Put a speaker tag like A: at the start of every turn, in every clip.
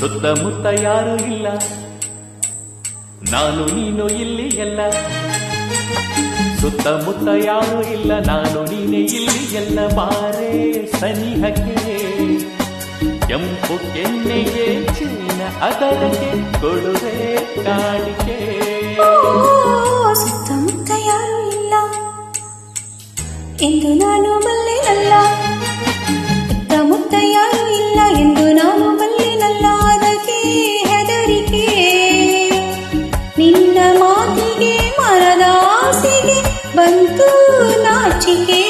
A: ಸುತ್ತಮುತ್ತ ಯಾರು ಇಲ್ಲ. ನಾನು ನೀನು ಇಲ್ಲಿ ಎಲ್ಲ. ಸುತ್ತಮುತ್ತ ಯಾರು ಇಲ್ಲ, ನಾನು ನೀನೆ ಇಲ್ಲಿ ಎಲ್ಲ ಬಾರೆ ಸನಿಹಕ್ಕೆ ಕೆಂಪು ಕೆನ್ನೆಗೆ ಚಿನ್ನ ಅದರಕ್ಕೆ ಕೊಡುವೆ ಕಾಣಿಕೆ.
B: ಸುತ್ತಮುತ್ತ ಯಾರು ಇಲ್ಲ. ಎಂದು ನಾನು ಬಂತು ನಾಚಿಕೆ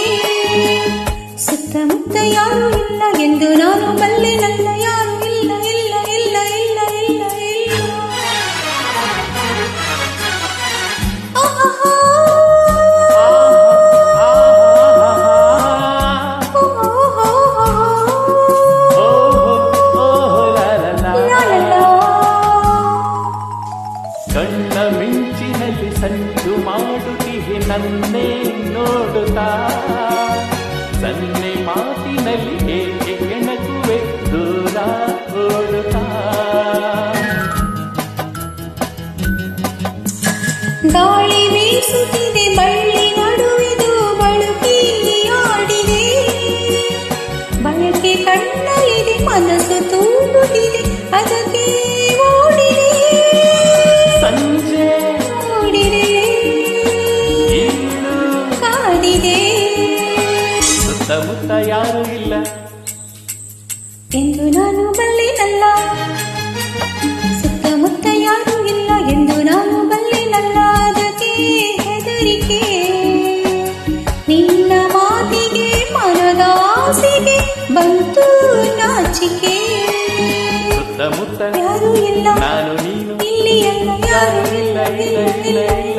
B: ಸುತ್ತಮುತ್ತ ಯಾರು ಇಲ್ಲ ಎಂದು ನಾನು ಬಲ್ಲೆನಲ್ಲ ಯಾರು ಇಲ್ಲ ಇಲ್ಲ ಇಲ್ಲ ಇಲ್ಲ ಇಲ್ಲ ಇಲ್ಲ ಆಹಾ
A: ಕಣ್ಣ ಮಿಂಚಿನಲ್ಲಿ ಸಂಚು ಮಾಡುತ್ತಿದೆ ನನ್ನೇ ನೋಡುತ್ತಾ? ಸನ್ನೆ ಮಾತಿನಲ್ಲಿ ಹೇಗೆ ಕೆಣಕುವೆ ದೂರ ಓಡುತ್ತಾ?
B: ಗಾಳಿ ಬೀಸುತ್ತಿದೆ, ಬಳ್ಳಿ ನಡುವಿದು ಬಳುಕಿ ಆಡಿದೆ ಬಯಕೆ ಕಣ್ಣಲ್ಲಿದೆ ಮನಸ್ಸು ತೂಗುತ್ತಿದೆ
A: ಯಾರು ಇಲ್ಲ.
B: ಎಂದು ನಾನು ಬಲ್ಲೆನಲ್ಲ. ಸುತ್ತಮುತ್ತ ಯಾರು ಇಲ್ಲ. ಎಂದು ನಾನು ಬಲ್ಲೆನಲ್ಲ. ಅದಕ್ಕೆ ಹೆದರಿಕೆ. ನಿನ್ನ ಮಾತಿಗೆ ಮನದ ಆಸೆಗೆ ಬಂತು ನಾಚಿಕೆ.
A: ಸುತ್ತಮುತ್ತ
B: ಯಾರು ಇಲ್ಲ.
A: ನಾನು ನೀನು.
B: ಇಲ್ಲಿ ಎಲ್ಲ ಯಾರು ಇಲ್ಲ ಇಲ್ಲ ಇಲ್ಲ ಇಲ್ಲ ಇಲ್ಲ.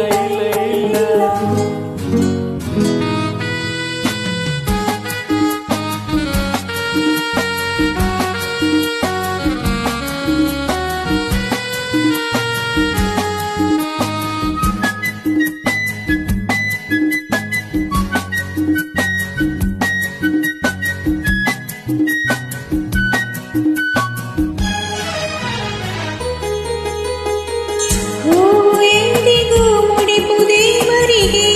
B: ಎಂದಿಗೂ ಮುಡಿಪು ದೇವರಿಗೆ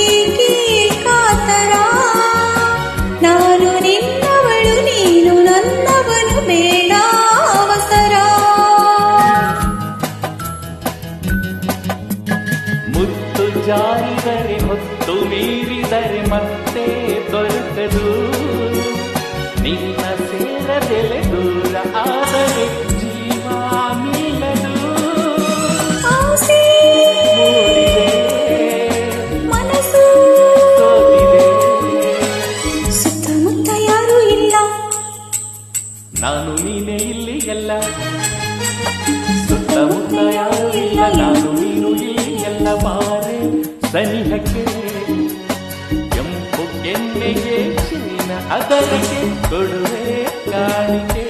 B: ಕಾತರ ನಾನು ನಿನ್ನವಳು ನೀನು ನನ್ನವನು ಬೇಡ ಅವಸರ
A: ಮುತ್ತು ಜಾರಿದರೆ ಹೊತ್ತು ಮೀರಿದರೆ ಮತ್ತೆ ದೊರೆತದು ನಿನ್ನ ನಾನು ನೀನೆ ಇಲ್ಲಿ ಎಲ್ಲ ಸುತ್ತಮುತ್ತ ಯಾರು ಇಲ್ಲ ನಾನು ನೀನು ಇಲ್ಲಿ ಎಲ್ಲ ಬಾರೆ ಸನಿಹಕ್ಕೆ. ಕೆಂಪು ಕೆನ್ನೆಗೆ ಚಿನ್ನ ಅದಕ್ಕೆ ಕೊಡುವೆ ಕಾಣಿಕೆ.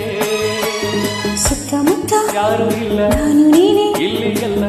B: ಸುತ್ತಮುತ್ತ
A: ಯಾರು ಇಲ್ಲ
B: ನಾನು ನೀನೆ
A: ಇಲ್ಲಿ ಎಲ್ಲ